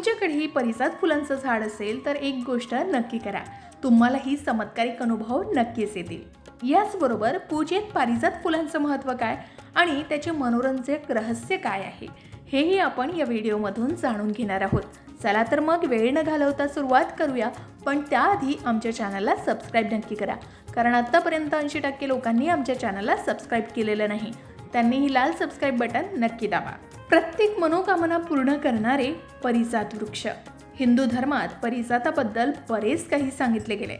तुमच्याकडेही परिसात फुलांचं झाड असेल तर एक गोष्ट नक्की करा. तुम्हालाही चमत्कारिक अनुभव नक्कीच येतील. याचबरोबर पूजेत पारिजात फुलांचं महत्त्व काय आणि त्याचे मनोरंजक रहस्य काय आहे हेही आपण या व्हिडिओमधून जाणून घेणार आहोत. चला तर मग वेळ न घालवता सुरुवात करूया पण त्याआधी आमच्या चॅनलला सबस्क्राईब नक्की करा कारण आत्तापर्यंत ऐंशी टक्के लोकांनी आमच्या चॅनलला सबस्क्राईब केलेलं नाही. त्यांनी ही लाल सबस्क्राईब बटन नक्की दाबा. प्रत्येक मनोकामना पूर्ण करणारे परिजात वृक्ष. हिंदू धर्मात परिजाताबद्दल बरेच काही सांगितले गेले.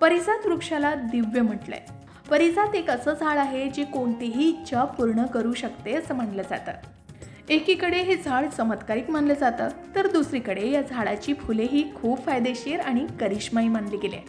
परिजात वृक्षाला दिव्य म्हटलंय. परिजात एक असं झाड आहे जे कोणतीही इच्छा पूर्ण करू शकते असं म्हणलं जातं. एकीकडे हे झाड चमत्कारिक मानलं जातं तर दुसरीकडे या झाडाची फुले ही खूप फायदेशीर आणि करिश्माई मानली गेली. आहे.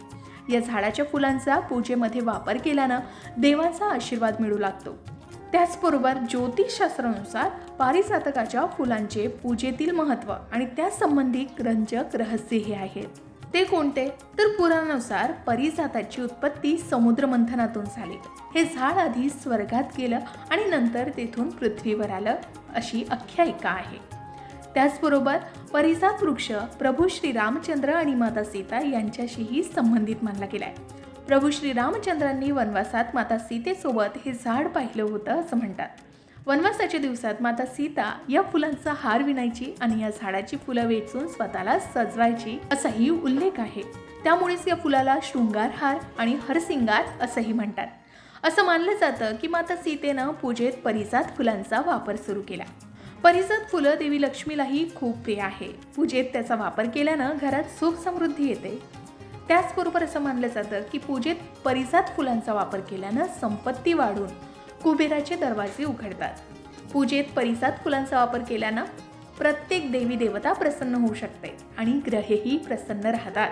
या झाडाच्या फुलांचा पूजेमध्ये वापर केल्यानं देवाचा आशीर्वाद मिळू लागतो. त्याचबरोबर ज्योतिषशास्त्रानुसार पारिजातकाच्या फुलांचे पूजेतील महत्त्व आणि त्यासंबंधी रंजक रहस्यही आहेत. ते कोणते? तर पुराणानुसार परिजाताची उत्पत्ती समुद्रमंथनातून झाली. हे झाड आधी स्वर्गात गेलं आणि नंतर तेथून पृथ्वीवर आलं अशी आख्यायिका आहे. त्याचबरोबर परिजात वृक्ष प्रभू श्री रामचंद्र आणि माता सीता यांच्याशीही संबंधित मानला गेलाय. प्रभू श्री रामचंद्रांनी वनवासात माता सीतेसोबत हे झाड पाहिलं होतं असं म्हणतात. वनवासाच्या दिवसात माता सीता या फुलांचा हार विणायची आणि या झाडाची फुलं वेचून स्वतःला सजवायची असाही उल्लेख आहे. त्यामुळेच या फुलाला शृंगार हार आणि हरसिंगार असंही म्हणतात. असं मानलं जातं की माता सीतेनं पूजेत परिजात फुलांचा वापर सुरू केला. परिजात फुलं देवी लक्ष्मीलाही खूप प्रिय आहे. पूजेत त्याचा वापर केल्यानं घरात सुख समृद्धी येते. त्याचबरोबर असं मानलं जातं की पूजेत परिजात फुलांचा वापर केल्यानं संपत्ती वाढून कुबेराचे दरवाजे उघडतात. पूजेत परिसात फुलांचा वापर केल्यानं प्रत्येक देवी देवता प्रसन्न होऊ शकते आणि ग्रहेही प्रसन्न राहतात.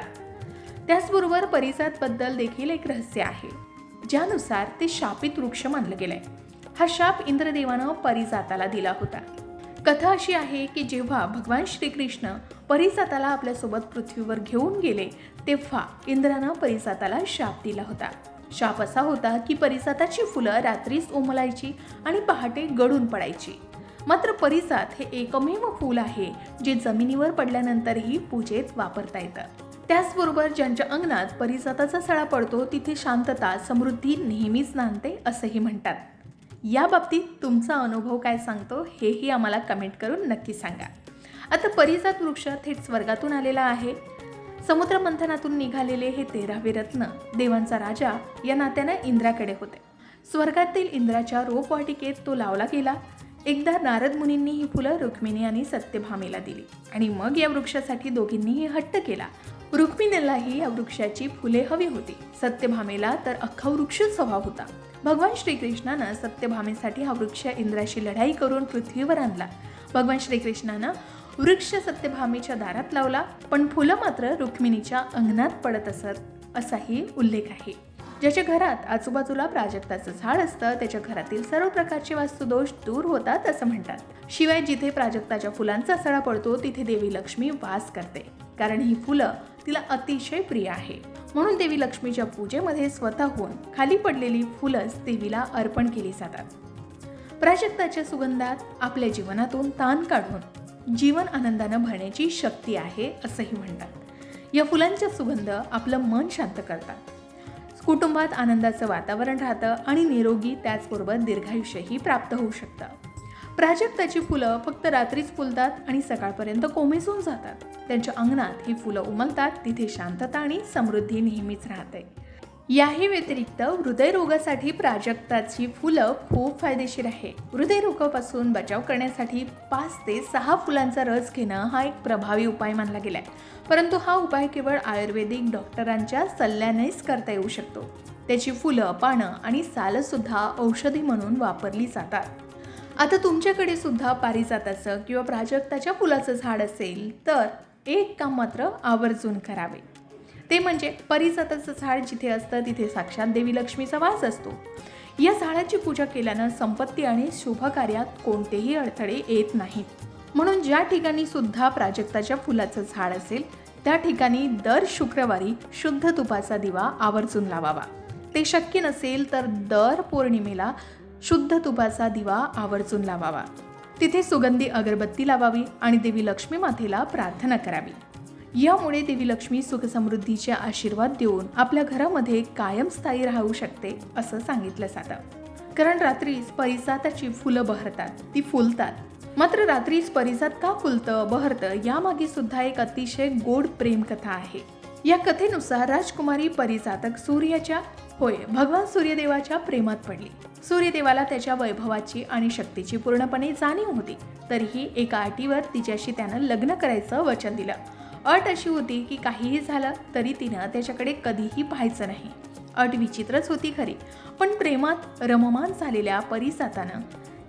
त्याचबरोबर परिसातबद्दल देखील एक रहस्य आहे ज्यानुसार ते शापित वृक्ष मानलं गेलंय. हा शाप इंद्रदेवानं परिजाताला दिला होता. कथा अशी आहे की जेव्हा भगवान श्रीकृष्ण परिसाताला आपल्यासोबत पृथ्वीवर घेऊन गेले तेव्हा इंद्रानं परिसाताला शाप दिला होता. शाप असा होता की परिसाताची फुलं रात्रीच उमलायची आणि पहाटे गळून पडायची. मात्र परिसात हे एकमेव फूल आहे जे जमिनीवर पडल्यानंतरही पूजेत वापरता येतं. त्याचबरोबर ज्यांच्या अंगणात परिसाताचा सळा पडतो तिथे शांतता समृद्धी नेहमीच नांदते असंही म्हणतात. या बाबतीत तुमचा अनुभव काय सांगतो हेही आम्हाला कमेंट करून नक्की सांगा. आता परिजात वृक्ष थेट स्वर्गातून आलेला आहे. समुद्र मंथनातून निघालेले हे तेरावे रत्न देवांचा राजा या नात्यानं इंद्राकडे होते. स्वर्गातील इंद्राच्या रोपवाटिकेत तो लावला गेला. एकदा नारद मुनींनी ही फुलं रुक्मिणी आणि सत्यभामेला दिली आणि मग या वृक्षासाठी दोघींनीही हट्ट केला. रुक्मिणीलाही या वृक्षाची फुले हवी होती. सत्यभामेला तर अख्खा वृक्षच हवा होता. भगवान श्रीकृष्णानं सत्यभामेसाठी हा वृक्ष इंद्राशी लढाई करून पृथ्वीवर आणला. भगवान श्रीकृष्णानं वृक्ष सत्यभामेच्या दारात लावला पण फुलं मात्र रुक्मिणीच्या अंगणात पडत असत असाही उल्लेख आहे. ज्याच्या घरात आजूबाजूला प्राजक्ताचं झाड असतं त्याच्या घरातील सर्व प्रकारचे वास्तुदोष दूर होतात असं म्हणतात. शिवाय जिथे प्राजक्ताच्या फुलांचा सडा पडतो तिथे देवी लक्ष्मी वास करते. कारण ही फुलं तिला अतिशय प्रिय आहे. म्हणून देवी लक्ष्मीच्या पूजेमध्ये स्वतःहून खाली पडलेली फुलंच देवीला अर्पण केली जातात. प्राजक्ताच्या सुगंधात आपल्या जीवनातून ताण काढून जीवन आनंदानं भरण्याची शक्ती आहे असंही म्हणतात. या फुलांचा सुगंध आपलं मन शांत करतात. कुटुंबात आनंदाचं वातावरण राहतं आणि निरोगी त्याचबरोबर दीर्घायुष्यही प्राप्त होऊ शकतं. प्राजक्ताची फुलं फक्त रात्रीच फुलतात आणि सकाळपर्यंत कोमेसून जातात. त्यांच्या अंगणात ही फुलं उमलतात तिथे शांतता आणि समृद्धी नेहमीच राहते. याही व्यतिरिक्त हृदयरोगासाठी प्राजक्ताची फुलं खूप फायदेशीर आहे. हृदयरोगापासून बचाव करण्यासाठी पाच ते सहा फुलांचा रस घेणं हा एक प्रभावी उपाय मानला गेलाय. परंतु हा उपाय केवळ आयुर्वेदिक डॉक्टरांच्या सल्ल्यानेच करता येऊ शकतो. त्याची फुलं पानं आणि सालंसुद्धा औषधी म्हणून वापरली जातात. आता तुमच्याकडे सुद्धा पारिजाताचं किंवा प्राजक्ताच्या फुलाचं झाड असेल तर एक काम मात्र आवर्जून करावे. ते म्हणजे परिजाताचं झाड जिथे असतं तिथे साक्षात देवी लक्ष्मीचा वास असतो. या झाडाची पूजा केल्यानं संपत्ती आणि शुभकार्यात कोणतेही अडथळे येत नाहीत. म्हणून ज्या ठिकाणी सुद्धा प्राजक्ताच्या फुलाचं झाड असेल त्या ठिकाणी दर शुक्रवारी शुद्ध तुपाचा दिवा आवर्जून लावावा. ते शक्य नसेल तर दर पौर्णिमेला शुद्ध तुपाचा दिवा आवर्जून लावावा. तिथे सुगंधी अगरबत्ती लावावी आणि देवी लक्ष्मी मातेला प्रार्थना करावी. यामुळे देवी लक्ष्मी सुखसमृद्धीचे आशीर्वाद देऊन आपल्या घरामध्ये कायम स्थायी राहू शकते असं सांगितलं जातं. कारण रात्रीच परिसाताची फुलं बहरतात ती फुलतात. मात्र रात्रीच परिसात का फुलतं बहरतं यामागे सुद्धा एक अतिशय गोड प्रेमकथा आहे. या कथेनुसार राजकुमारी परिजातक सूर्याच्या होय भगवान सूर्यदेवाच्या प्रेमात पडली. सूर्यदेवाला त्याच्या वैभवाची आणि शक्तीची पूर्णपणे जाणीव होती. तरीही एका अटीवर तिच्याशी त्यानं लग्न करायचं वचन दिलं. अट अशी होती की काहीही झालं तरी तिनं त्याच्याकडे कधीही पाहायचं नाही. अट विचित्रच होती खरी पण प्रेमात रममान झालेल्या परिसातानं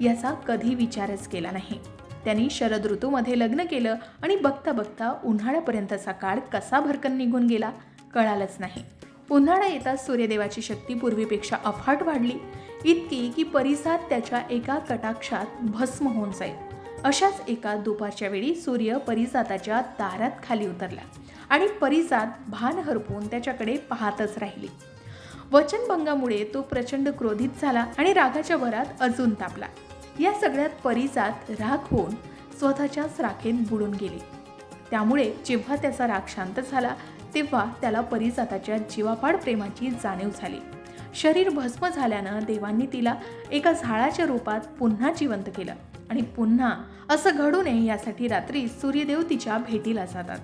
याचा कधी विचारच केला नाही. त्यांनी शरद ऋतूमध्ये लग्न केलं आणि बघता बघता उन्हाळ्यापर्यंतचा काळ कसा भरकन निघून गेला कळालंच नाही. उन्हाळा येताच सूर्यदेवाची शक्ती पूर्वीपेक्षा अफाट वाढली. इतकी की परिसात त्याच्या एका कटाक्षात भस्म होऊन जाईल. अशाच एका दुपारच्या वेळी सूर्य परिसाताच्या दारात खाली उतरला आणि परिसात भान हरपून त्याच्याकडे पाहतच राहिली. वचनभंगामुळे तो प्रचंड क्रोधित झाला आणि रागाच्या भरात अजून तापला. या सगळ्यात परिसात राग होऊन स्वतःच्याच राखेत बुडून गेली. त्यामुळे जेव्हा त्याचा राग शांत झाला तेव्हा त्याला परिजाताच्या जीवापाड प्रेमाची जाणीव झाली. शरीर भस्म झाल्यानं देवांनी तिला एका झाडाच्या रूपात पुन्हा जिवंत केलं. आणि पुन्हा असं घडू नये यासाठी रात्री सूर्यदेव तिच्या भेटीला जातात.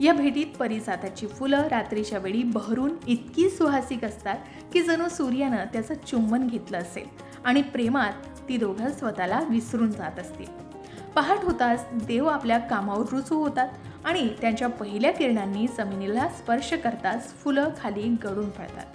या भेटीत परिसाताची फुलं रात्रीच्या वेळी बहरून इतकी सुहासिक असतात की जणू सूर्यानं त्याचं चुंबन घेतलं असेल आणि प्रेमात ती दोघं स्वतःला विसरून जात असतील. पहाट होताच देव आपल्या कामावर रुजू होतात आणि त्यांच्या पहिल्या किरणांनी जमिनीला स्पर्श करताच फुलं खाली गळून पडतात.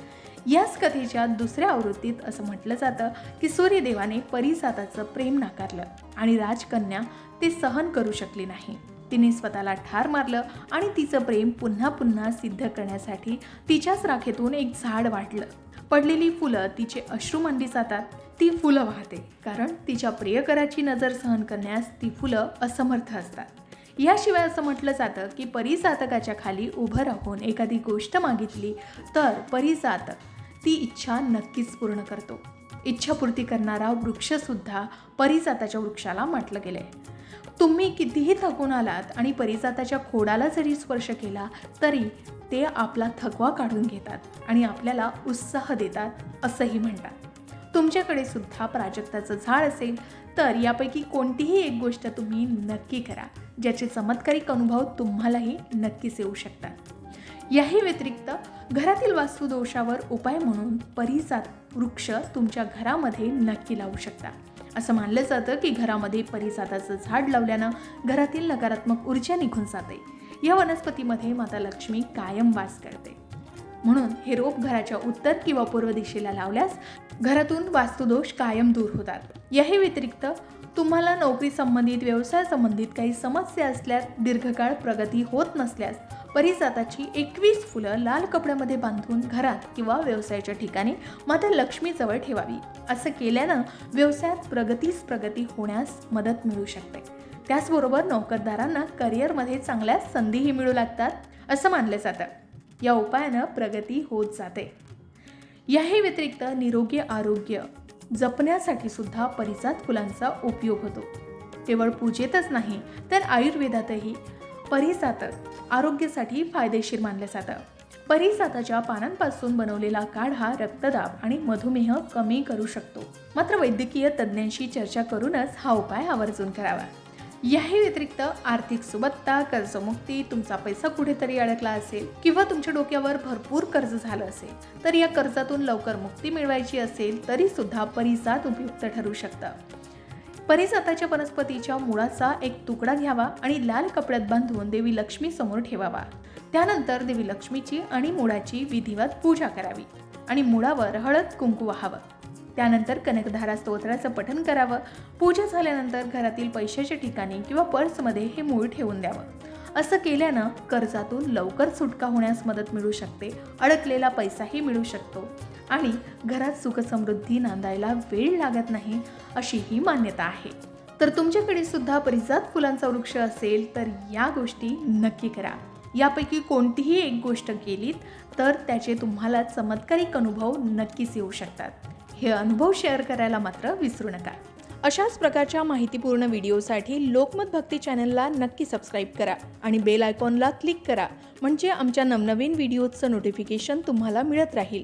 याच कथेच्या दुसऱ्या आवृत्तीत असं म्हटलं जातं की सूर्यदेवाने परिजाताचं प्रेम नाकारलं आणि राजकन्या ते सहन करू शकली नाही. तिने स्वतःला ठार मारलं आणि तिचं प्रेम पुन्हा पुन्हा सिद्ध करण्यासाठी तिच्याच राखेतून एक झाड वाढलं पडलेली फुलं तिचे अश्रू मानली जातात. ती फुलं वाहते कारण तिच्या प्रियकराची नजर सहन करण्यास ती फुलं असमर्थ असतात. याशिवाय असं म्हटलं जातं की परिजातकाच्या खाली उभं राहून एखादी गोष्ट मागितली तर परिजातक ती इच्छा नक्कीच पूर्ण करतो. इच्छापूर्ती करणारा वृक्षसुद्धा परिजाताच्या वृक्षाला म्हटलं गेलंय. तुम्ही कितीही थकून आलात आणि परिजाताच्या खोडाला जरी स्पर्श केला तरी ते आपला थकवा काढून घेतात आणि आपल्याला उत्साह देतात असंही म्हणतात. तुमच्याकडे सुद्धा प्राजक्ताचं झाड असेल तर यापैकी कोणतीही एक गोष्ट तुम्ही नक्की करा ज्याचे चमत्कारिक अनुभव तुम्हालाही नक्कीच येऊ शकतात. याही व्यतिरिक्त घरातील वास्तुदोषावर उपाय म्हणून परिसात वृक्ष तुमच्या घरामध्ये नक्की लावू शकता. असं मानलं जातं की घरामध्ये परिसाताचं झाड लावल्यानं घरातील नकारात्मक ऊर्जा निघून जाते. या वनस्पतीमध्ये माता लक्ष्मी कायम वास करते. म्हणून हे रोप घराच्या उत्तर किंवा पूर्व दिशेला लावल्यास घरातून वास्तुदोष कायम दूर होतात. याही व्यतिरिक्त तुम्हाला नोकरी संबंधित व्यवसाय संबंधित काही समस्या असल्यास दीर्घकाळ प्रगती होत नसल्यास परिजाताची एकवीस फुलं लाल कपड्यामध्ये बांधून घरात किंवा व्यवसायाच्या ठिकाणी माता लक्ष्मीजवळ ठेवावी. असं केल्यानं व्यवसायात प्रगतीस प्रगती होण्यास मदत मिळू शकते. त्याचबरोबर नोकरदारांना करिअरमध्ये चांगल्या संधीही मिळू लागतात असं मानलं जातं. या उपायानं प्रगती होत जाते. याही व्यतिरिक्त निरोगी आरोग्य जपण्यासाठी सुद्धा परिजात फुलांचा उपयोग होतो. केवळ पूजेतच नाही तर आयुर्वेदातही परिसातक आरोग्यासाठी फायदेशीर मानलं जातं परिसाताच्या पानांपासून बनवलेला काढा रक्तदाब आणि मधुमेह कमी करू शकतो. मात्र वैद्यकीय तज्ज्ञांशी चर्चा करूनच हा उपाय आवर्जून करावा. याही व्यतिरिक्त आर्थिक सुबत्ता कर्जमुक्ती तुमचा पैसा कुठेतरी अडकला असेल किंवा तुमच्या डोक्यावर भरपूर कर्ज झालं असेल तर या कर्जातून लवकर मुक्ती मिळवायची असेल तरी सुद्धा परिसात उपयुक्त ठरू शकतं. परिजाताच्या वनस्पतीच्या मुळाचा एक तुकडा घ्यावा आणि लाल कपड्यात बांधून देवी लक्ष्मी समोर ठेवावा. त्यानंतर देवी लक्ष्मीची आणि मुळाची विधिवत पूजा करावी आणि मुळावर हळद कुंकू वाहावं. त्यानंतर कनकधारा स्तोत्राचं पठन करावं. पूजा झाल्यानंतर घरातील पैशाच्या ठिकाणी किंवा पर्समध्ये हे मूळ ठेवून द्यावं. असं केल्यानं कर्जातून लवकर सुटका होण्यास मदत मिळू शकते अडकलेला पैसाही मिळू शकतो. आणि घरात सुखसमृद्धी नांदायला वेळ लागत नाही अशी ही मान्यता आहे. तर तुमच्याकडे सुद्धा परिजात फुलांचा वृक्ष असेल तर या गोष्टी नक्की करा. यापैकी कोणतीही एक गोष्ट केलीत तर त्याचे तुम्हाला चमत्कारिक अनुभव नक्कीच येऊ शकतात. हे अनुभव शेअर करायला मात्र विसरू नका. अशाच प्रकारच्या माहितीपूर्ण व्हिडिओसाठी लोकमत भक्ती चॅनलला नक्की सबस्क्राईब करा आणि बेल आयकॉनला क्लिक करा म्हणजे आमच्या नवनवीन व्हिडिओचं नोटिफिकेशन तुम्हाला मिळत राहील.